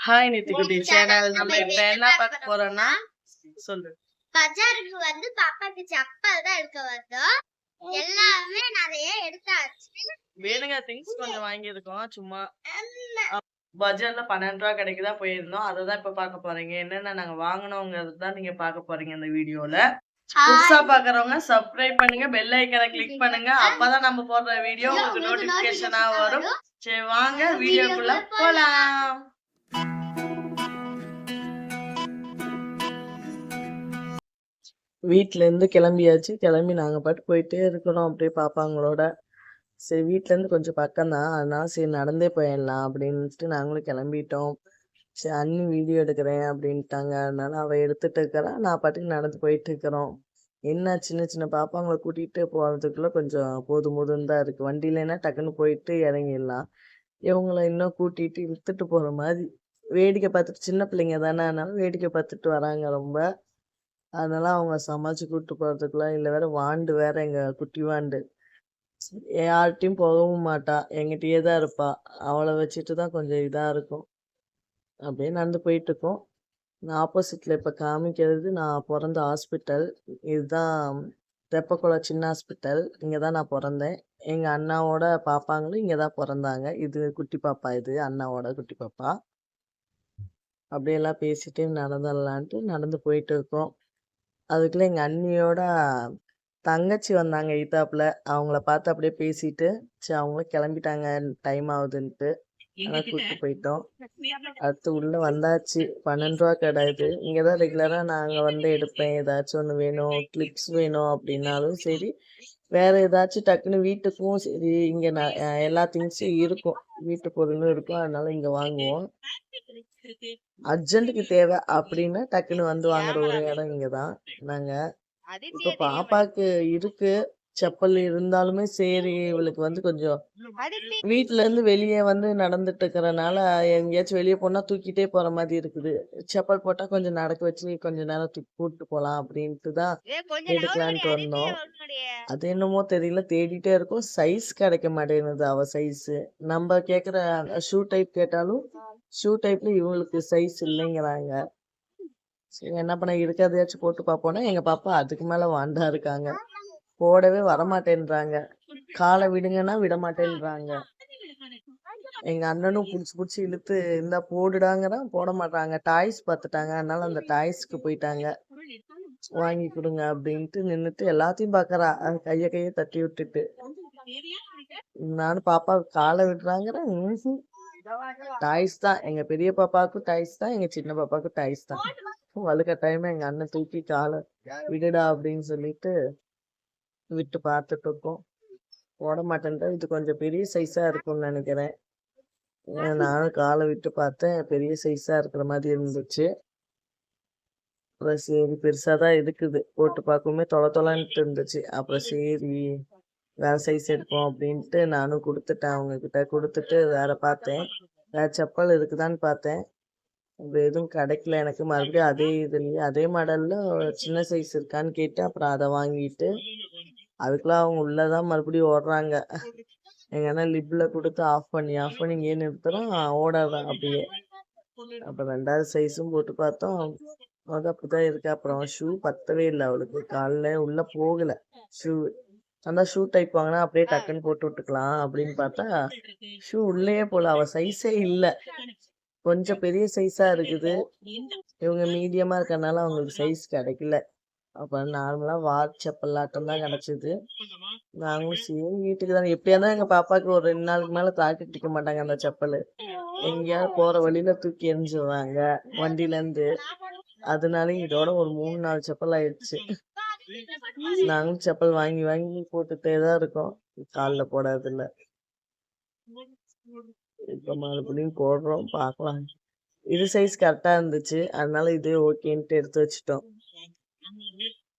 Hi நித்திகுட்டி channel நம்ம இப்ப என்ன பார்க்க போறோம்னா சொல்லு. பஜாருக்கு வந்து பாப்பாக்கு செப்பல் தான் எடுக்க வந்தோம். எல்லாமே நிறைய எடுத்தாச்சு. வேணுங்க திங்ஸ் கொஞ்சம் வாங்கியிருக்கோம் சும்மா. பஜார்ல பன்னெண்டு ரூபா கிடைக்குதா போயிருந்தோம். அதை தான் இப்ப பார்க்க போறீங்க. என்னென்ன நாங்க வாங்கினோங்கிறது தான் நீங்க பார்க்க போறீங்க இந்த வீடியோல. புதுசா பாக்குறவங்க சப்ஸ்கிரைப் பண்ணுங்க பெல் ஐக்கனை கிளிக் பண்ணுங்க. அப்பதான் நம்ம போடுற வீடியோ உங்களுக்கு நோட்டிபிகேஷனா வரும். சரி வாங்க வீடியோக்குள்ள போலாம். வீட்டிலேருந்து கிளம்பியாச்சு. கிளம்பி நாங்கள் பாட்டு போயிட்டே இருக்கிறோம். அப்படியே பாப்பாங்களோட. சரி வீட்டிலேருந்து கொஞ்சம் பக்கம் தான் அதனால சரி நடந்தே போயிடலாம் அப்படின்ட்டு நாங்களும் கிளம்பிட்டோம். சரி அண்ணி வீடியோ எடுக்கிறேன் அப்படின்ட்டாங்க. அதனால அவள் எடுத்துகிட்டு இருக்கிறா. நான் பாட்டுக்கு நடந்து போயிட்டு இருக்கிறோம். என்ன சின்ன சின்ன பாப்பாங்களை கூட்டிகிட்டு போகிறதுக்குள்ளே கொஞ்சம் போதும் போதும் தான் இருக்குது வண்டியிலனா டக்குன்னு போயிட்டு இறங்கிடலாம். இவங்களை இன்னும் கூட்டிகிட்டு இழுத்துட்டு போகிற மாதிரி. வேடிக்கை பார்த்துட்டு சின்ன பிள்ளைங்க தானே அதனால வேடிக்கை பார்த்துட்டு வராங்க ரொம்ப. அதனால அவங்க சமாளிச்சு கூப்பிட்டு போகிறதுக்குலாம் இல்லை. வேற வாண்டு வேற எங்க குட்டி வாண்டு. யார்கிட்டையும் போகவும் மாட்டா. எங்கிட்டயே தான் இருப்பா. அவளை வச்சுட்டு தான் கொஞ்சம் இதாக இருக்கும். அப்படியே நடந்து போயிட்டு இருக்கோம் நான் ஆப்போசிட்ல இப்போ காமிக்கிறது நான் பிறந்த ஹாஸ்பிட்டல். இதுதான் தெப்பக்குளம் சின்ன ஹாஸ்பிட்டல். இங்கே தான் நான் பிறந்தேன். எங்கள் அண்ணாவோட பாப்பாங்களும் இங்கே தான் பிறந்தாங்க. இது குட்டி பாப்பா இது அண்ணாவோட குட்டி பாப்பா. அப்படியெல்லாம் பேசிட்டு நடந்துடலான்ட்டு நடந்து போயிட்டு இருக்கோம் அதுக்குள்ள எங்க அண்ணியோட தங்கச்சி வந்தாங்க எய்த்தாப்புல அவங்கள பார்த்து அப்படியே பேசிட்டு சரி அவங்களும் கிளம்பிட்டாங்க டைம் ஆகுதுன்ட்டு. அதான் கூப்பிட்டு போயிட்டோம். அடுத்து உள்ள வந்தாச்சு. பன்னெண்டு ரூபா கடை இது இங்கதான் ரெகுலரா நாங்க வந்து எடுப்பேன். ஏதாச்சும் ஒண்ணு வேணும் கிளிப்ஸ் வேணும் அப்படின்னாலும் சரி. வேற ஏதாச்சும் டக்குன்னு வீட்டுக்கும் சரி இங்க ந- எல்லா திங்ஸும் இருக்கும். வீட்டு பொருளும் இருக்கும் அதனால இங்க வாங்குவோம். அர்ஜென்ட்டுக்கு தேவை அப்படின்னா டக்குன்னு வந்து வாங்குற ஒரு இடம் இங்கதான். நாங்க. இப்ப பாப்பாக்கு இருக்கு. செப்பல் இருந்தாலுமே சரி இவளுக்கு வந்து கொஞ்சம் வீட்ல இருந்து வெளியே வந்து நடந்துட்டு இருக்கறனால எங்கேயாச்சும் வெளியே போனா தூக்கிட்டே போற மாதிரி இருக்குது. செப்பல் போட்டா கொஞ்சம் நடக்க வச்சு கொஞ்ச நேரம் தூக்கி கூட்டு போலாம் அப்படின்ட்டு தான் எடுக்கலான்ட்டு வந்தோம். அது என்னமோ தெரியல தேடிட்டே இருக்கோம். சைஸ் கிடைக்க மாட்டேங்குது அவ சைஸ் நம்ம கேக்குற ஷூ டைப் கேட்டாலும் ஷூ டைப்ல இவங்களுக்கு சைஸ் இல்லைங்கிறாங்க. சரி என்ன பண்ண இருக்கிறதையாச்சும் போட்டு பார்ப்போம்னா எங்க பாப்பா அதுக்கு மேல வாண்டா இருக்காங்க. போடவே வரமாட்டேன்றாங்க. காலை விடுங்கன்னா விட மாட்டேன்றாங்க எங்க அண்ணனும் புடிச்சு புடிச்சு இழுத்து இந்த போடுடாங்கிறான் போட மாட்டாங்க டாய்ஸ் பார்த்துட்டாங்க அதனால அந்த டாய்ஸ்க்கு போயிட்டாங்க. வாங்கி கொடுங்க அப்படின்ட்டு நின்னுட்டு எல்லாத்தையும் பாக்குறா. அது கைய கைய தட்டி விட்டுட்டு. நானும் பாப்பா காலை விடுறாங்கிறேன். டாய்ஸ் தான். எங்க பெரிய பாப்பாவுக்கும் டாய்ஸ் தான். எங்க சின்ன பாப்பாவுக்கும் டாய்ஸ் தான். வலுக்கட்டாயமா எங்க அண்ணன் தூக்கி காலை விடுடா அப்படின்னு சொல்லிட்டு விட்டு பார்த்துட்டு இருக்கோம் போட மாட்டேன்டா இது கொஞ்சம் பெரிய சைஸாக இருக்கும்னு நினைக்கிறேன். நானும் காலை விட்டு பார்த்தேன் பெரிய சைஸாக இருக்கிற மாதிரி இருந்துச்சு. அப்புறம் சரி பெருசாக தான் இருக்குது. போட்டு பார்க்கவுமே தொலை தொலைன்ட்டு இருந்துச்சு. அப்புறம் சரி வேற சைஸ் எடுப்போம் அப்படின்ட்டு நானும் கொடுத்துட்டேன். அவங்கக்கிட்ட கொடுத்துட்டு வேற பார்த்தேன். வேற செப்பல் இருக்குதான்னு பார்த்தேன். அப்படி எதுவும் கிடைக்கல. எனக்கு மறுபடியும் அதே இதுலேயே அதே மாடலில் சின்ன சைஸ் இருக்கான்னு கேட்டு அப்புறம் அதை வாங்கிட்டு அதுக்கெல்லாம் அவங்க உள்ளதான் மறுபடியும் ஓடுறாங்க. எங்கன்னா லிப்ல கொடுத்து ஆஃப் பண்ணி ஆஃப் பண்ணி இங்கே நிறுத்துறோம் ஓடாதான் அப்படியே. அப்புறம் ரெண்டாவது சைஸும் போட்டு பார்த்தோம். அது அப்படிதான் இருக்கு. அப்புறம் ஷூ பத்தவே இல்லை அவளுக்கு. காலில் உள்ள போகல. ஷூ அந்த ஷூ டைப் வாங்கினா அப்படியே டக்குன்னு போட்டு விட்டுக்கலாம் அப்படின்னு பார்த்தா ஷூ உள்ளேயே போல. அவ சைஸே இல்லை. கொஞ்சம் பெரிய சைஸா இருக்குது. இவங்க மீடியமா இருக்கறனால அவங்களுக்கு சைஸ் கிடைக்கல. அப்ப நார்மலா வாட்ச் செப்பல்லாட்டம் தான் கிடைச்சது. நாங்களும் சரி வீட்டுக்கு தான் எப்படியா இருந்தாலும் எங்க பாப்பாக்கு ஒரு ரெண்டு நாளுக்கு மேல தாக்கு கட்டிக்க மாட்டாங்க அந்த செப்பல். எங்கேயாவது போற வழியில தூக்கி எரிஞ்சிடுவாங்க வண்டியில இருந்து அதனால இதோட ஒரு மூணு நாலு செப்பல் ஆயிடுச்சு. நாங்களும் செப்பல் வாங்கி வாங்கி போட்டுட்டே தான் இருக்கோம். கால்ல போடாது இல்ல இப்ப மறுபடியும் போடுறோம். பார்க்கலாம் இது சைஸ் கரெக்டா இருந்துச்சு. அதனால இது ஓகேன்ட்டு எடுத்து வச்சுட்டோம்.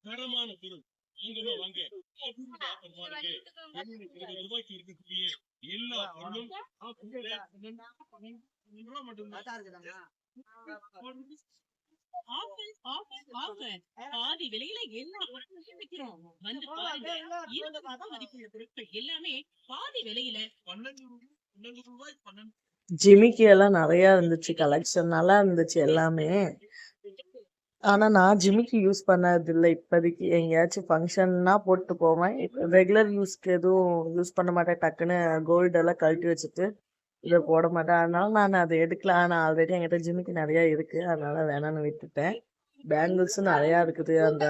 தரமான பொருள். நீங்களும் வாங்க. இருபது ரூபாய்க்கு இருக்கக்கூடிய எல்லா பொருளும் மட்டும்தான் ஆஃபர் ஆஃபர் ஆஃபர் பாதி விலையில எல்லா வந்து இருபது மதிப்புள்ள பொருட்கள் எல்லாமே பாதி விலையில பன்னெண்டு ரூபாய் பன்னெண்டு ரூபாய் பன்னெண்டு ஜிமிக்கி எல்லாம் நிறைய இருந்துச்சு கலெக்ஷன் நல்லா இருந்துச்சு எல்லாமே. ஆனால் நான் ஜிம்முக்கு யூஸ் பண்ணதில்லை. இப்போதைக்கு எங்கேயாச்சும் ஃபங்க்ஷன்னா போட்டு போவேன். இப்போ ரெகுலர் யூஸ்க்கு எதுவும் யூஸ் பண்ண மாட்டேன். டக்குன்னு கோல்டு எல்லாம் கழட்டி வச்சுட்டு இதை போட மாட்டேன். அதனால நான் அதை எடுக்கல. ஆனால் ஆல்ரெடி என்கிட்ட ஜிம்முக்கு நிறையா இருக்குது அதனால வேணாம்னு விட்டுட்டேன். பேங்கிள்ஸும் நிறையா இருக்குது. அந்த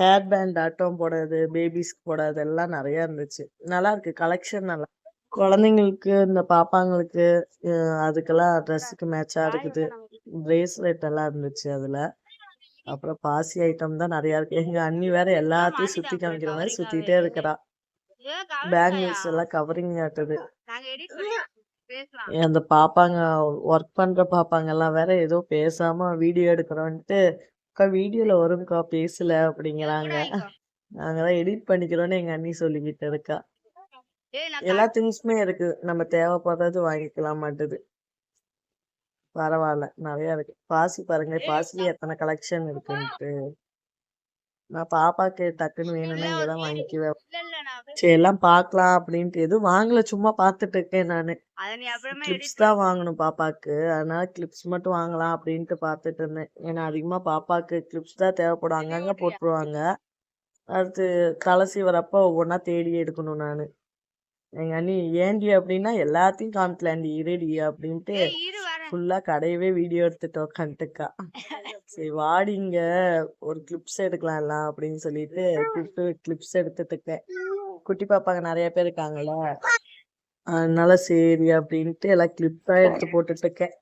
ஹேர் பேண்ட் ஆட்டம் போடாது பேபிஸ்க்கு போடாது எல்லாம் நிறையா இருந்துச்சு. நல்லா இருக்கு. கலெக்ஷன் நல்லா குழந்தைங்களுக்கு இந்த பாப்பாங்களுக்கு அதுக்கெல்லாம் ட்ரெஸ்ஸுக்கு மேட்சாக இருக்குது. பிரேஸ்லெட் எல்லாம் இருந்துச்சு அதுல. அப்புறம் பாசி ஐட்டம் தான் நிறைய இருக்கு. எங்க அண்ணி வேற எல்லாத்தையும் சுத்தி காமிக்கிற மாதிரி சுத்திட்டே இருக்கிறா. பேங்கிள்ஸ் எல்லாம் கவரிங் ஆட்டுது. அந்த பாப்பாங்க ஒர்க் பண்ற பாப்பாங்க எல்லாம் வேற ஏதோ பேசாம வீடியோ எடுக்கிறோன்ட்டு அக்கா வீடியோல வரும்க்கா பேசல அப்படிங்கிறாங்க. நாங்கதான் எடிட் பண்ணிக்கிறோம்னு எங்க அண்ணி சொல்லிக்கிட்டு இருக்கா. எல்லா திங்ஸுமே இருக்கு. நம்ம தேவைப்படுறது வாங்கிக்கலாம் மாட்டுது. பரவாயில்ல நிறைய இருக்கு. பாசி பாருங்க பாசில எத்தனை கலெக்ஷன் இருக்குன்ட்டு. நான் பாப்பாக்கு டக்குன்னு வேணும்னா இங்கதான் வாங்கிக்குவேன். சரி எல்லாம் பார்க்கலாம் அப்படின்ட்டு. எதுவும் வாங்கல சும்மா பார்த்துட்டு இருக்கேன் நானு. கிளிப்ஸ் தான் வாங்கணும் பாப்பாக்கு. அதனால கிளிப்ஸ் மட்டும் வாங்கலாம் அப்படின்ட்டு பார்த்துட்டு இருந்தேன். ஏன்னா அதிகமா பாப்பாக்கு கிளிப்ஸ் தான் தேவைப்படும். அங்கங்க போட்டுருவாங்க. அடுத்து தலை சீவரப்ப ஒவ்வொன்றா தேடி எடுக்கணும் நானு. எங்க அண்ணி ஏண்டி அப்படின்னா எல்லாத்தையும் காமிக்கலாண்டி இருடி அப்படின்ட்டு ஃபுல்லா கடையவே வீடியோ எடுத்துட்டு உக்காந்துட்டுக்கா சரி வாடிங்க. ஒரு கிளிப்ஸ் எடுக்கலாம் எல்லாம் அப்படின்னு சொல்லிட்டு கூப்பிட்டு கிளிப்ஸ் எடுத்துட்டு இருக்கேன் குட்டி பாப்பாங்க நிறைய பேர் இருக்காங்கல்ல. அதனால சரி அப்படின்ட்டு எல்லாம் கிளிப்பா எடுத்து போட்டுட்டு இருக்கேன்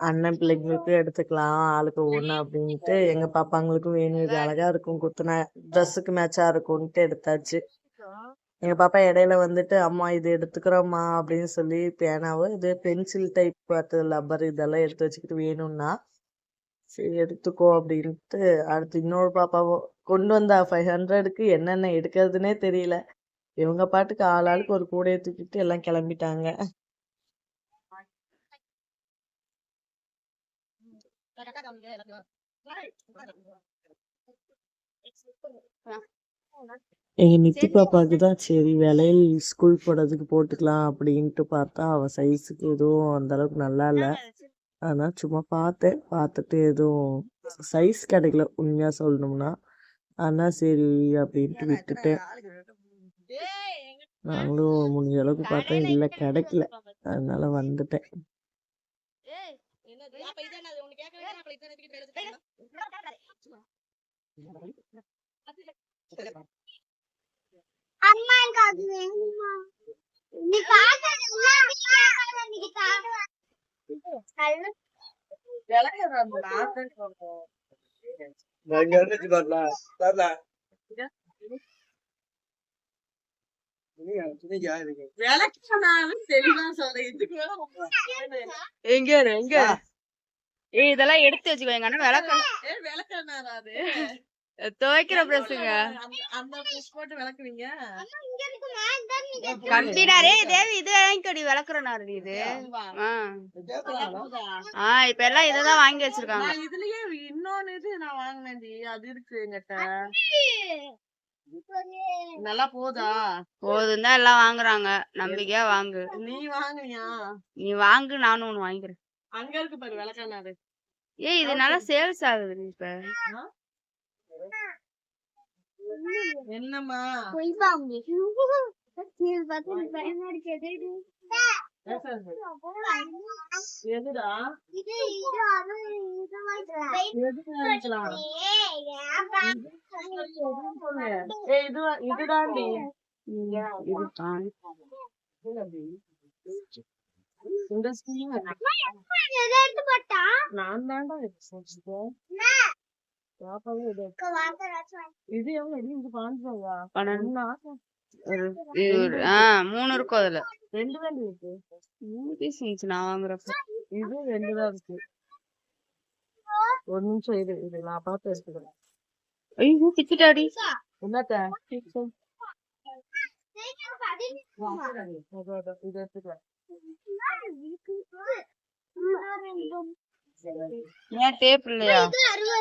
அண்ணன் பிள்ளைங்களுக்கும் எடுத்துக்கலாம் ஆளுக்கு ஒண்ணு அப்படின்ட்டு. எங்க பாப்பாங்களுக்கும் வேணும் இது அழகா இருக்கும் குத்துனா ட்ரெஸ்ஸுக்கு மேட்சா இருக்கும்ட்டு எடுத்தாச்சு. எங்கள் பாப்பா இடையில வந்துட்டு அம்மா இது எடுத்துக்கிறோம்மா அப்படின்னு சொல்லி பேனாவோ இது பென்சில் டைப் பார்த்து லப்பர் இதெல்லாம் எடுத்து வச்சுக்கிட்டு வேணும்னா சரி எடுத்துக்கோ அப்படின்ட்டு அடுத்து இன்னொரு பாப்பாவோ கொண்டு வந்தா ஃபைவ் ஹண்ட்ரடுக்கு என்னென்ன எடுக்கிறதுனே தெரியல. இவங்க பாட்டுக்கு ஆள் ஆளுக்கு ஒரு கூடையை தூக்கிட்டு எல்லாம் கிளம்பிட்டாங்க. எங்க நித்தி பாப்பாவுக்கு தான் சரி விலையில் ஸ்கூல் போடுறதுக்கு போட்டுக்கலாம் அப்படின்ட்டு பார்த்தா அவ சைஸுக்கு எதுவும் அந்த அளவுக்கு நல்லா இல்ல. அதனால சும்மா பார்த்தேன். பார்த்துட்டு எதுவும் சைஸ் கிடைக்கல உண்மையா சொல்லணும்னா. ஆனா சரி அப்படின்ட்டு விட்டுட்டேன். நாங்களும் முடிஞ்ச அளவுக்கு பார்த்தேன் இல்ல கிடைக்கல. அதனால வந்துட்டேன். அம்மா எனக்கு அது வேணுமா நீ எங்க எங்க இதெல்லாம் எடுத்து வச்சுக்கோ எங்க அண்ணன் விளக்கணும் விளக்கணாரா அது துவைக்கிற கம்பினாரே தேவி இது வாங்கிக்கடி விளக்குறனாரு இது. ஆ. ஆ இப்ப எல்லாம் இததான் வாங்கி வச்சிருக்காங்க. இதுலயே இன்னொன்னு இது நான் வாங்கினேன்டி. அது இருக்கு நல்லா போதா? போதும் தான் எல்லாம் வாங்குறாங்க. நம்பிக்கையா வாங்கு. நீ வாங்குனியா? நீ வாங்கு நானும் ஒண்ணு வாங்கிக்கிறேன். அங்க இருக்கு பாரு விளக்கணாரு ஏய் இது நல்லா சேல்ஸ் ஆகுது இப்ப. என்னம்மா? எதுடா? எதுக்கு நினைக்கலாம் ஏய் இது இதுதான்டி இந்த ஸ்கீம் நான் தான்டா மூணு இருக்கும் அதுல. ரெண்டு தான் இருக்கு. மூணு பீஸ் இருந்துச்சு நான் வாங்குறப்ப. இது ரெண்டு தான் இருக்கு. ஒரு நிமிஷம் இரு இது நான் பார்த்து எடுத்துக்கிறேன். ஐயோ பிச்சுட்டாடி என்னத்த? இது எடுத்துக்கிறேன் ஏன் டேப் இல்லையா?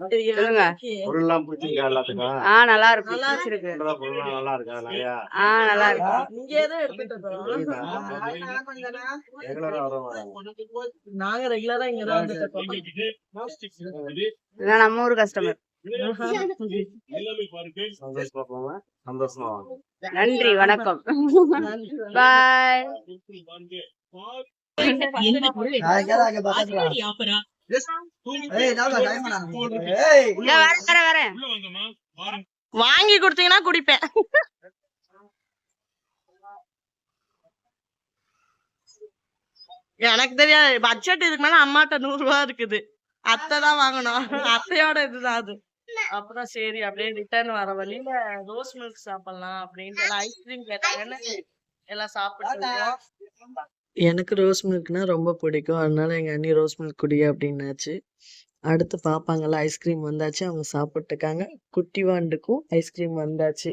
சொல்லுங்க. பொருள்லாம் பிடிச்சிருக்கா எல்லாத்துக்கும்? ஆ நல்லா இருக்கு. நல்லா பிடிச்சிருக்கு பொருள்லாம் நல்லா இருக்கா? நிறையா? ஆ நல்லா இருக்கு. இங்கே வரோம். ரெகுலரா வரோம் நாங்க ரெகுலரா இங்க தான் இதான் நம்ம ஊர் கஸ்டமர் நன்றி வணக்கம். பாய் வாங்கி கொடுத்தீங்கன்னா குடிப்பேன். எனக்கு தெரியாது பட்ஜெட் இதுக்கு மேல அம்மாட்ட நூறு ரூபா இருக்குது. அத்தை தான் வாங்கணும். அத்தையோட இதுதான் அது. அப்புறம் சரி அப்படியே ரிட்டர்ன் வர வழியில ரோஸ் மில்க் சாப்பிடலாம் அப்படின்ட்டு ஐஸ்கிரீம் கேட்டாங்கன்னு எல்லாம் சாப்பிட்டு எனக்கு ரோஸ் மில்க்னா ரொம்ப பிடிக்கும். அதனால எங்க அண்ணி ரோஸ் மில்க் குடி அப்படின்னாச்சு. அடுத்து பாப்பாங்கல்ல ஐஸ்கிரீம் வந்தாச்சு. அவங்க சாப்பிட்டுருக்காங்க. குட்டி வாண்டுக்கும் ஐஸ்கிரீம் வந்தாச்சு.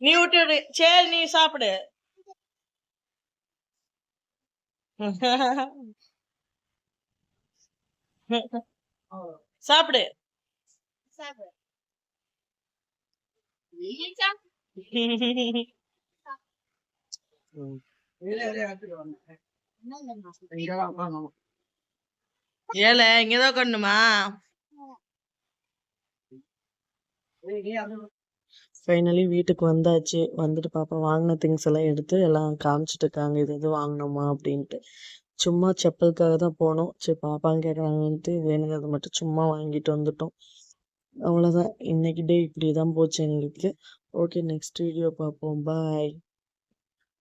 நீ விட்டு சரி நீ சாப்பிடு. சாப்பிடு. ஏல இங்கதான் கொண்டுமா ஃபைனலி வீட்டுக்கு வந்தாச்சு. வந்துட்டு பாப்பா வாங்கின திங்ஸ் எல்லாம் எடுத்து எல்லாம் காமிச்சிட்டு இருக்காங்க. இது இது வாங்கினோமா அப்படின்ட்டு. சும்மா செப்பலுக்காக தான் போனோம். சரி பாப்பாங்க கேட்குறாங்கன்ட்டு வேணுங்கிறது மட்டும் சும்மா வாங்கிட்டு வந்துட்டோம். அவ்வளோதான் இன்னைக்கு டே இப்படி தான் போச்சு எங்களுக்கு. ஓகே நெக்ஸ்ட் வீடியோ பார்ப்போம். பாய்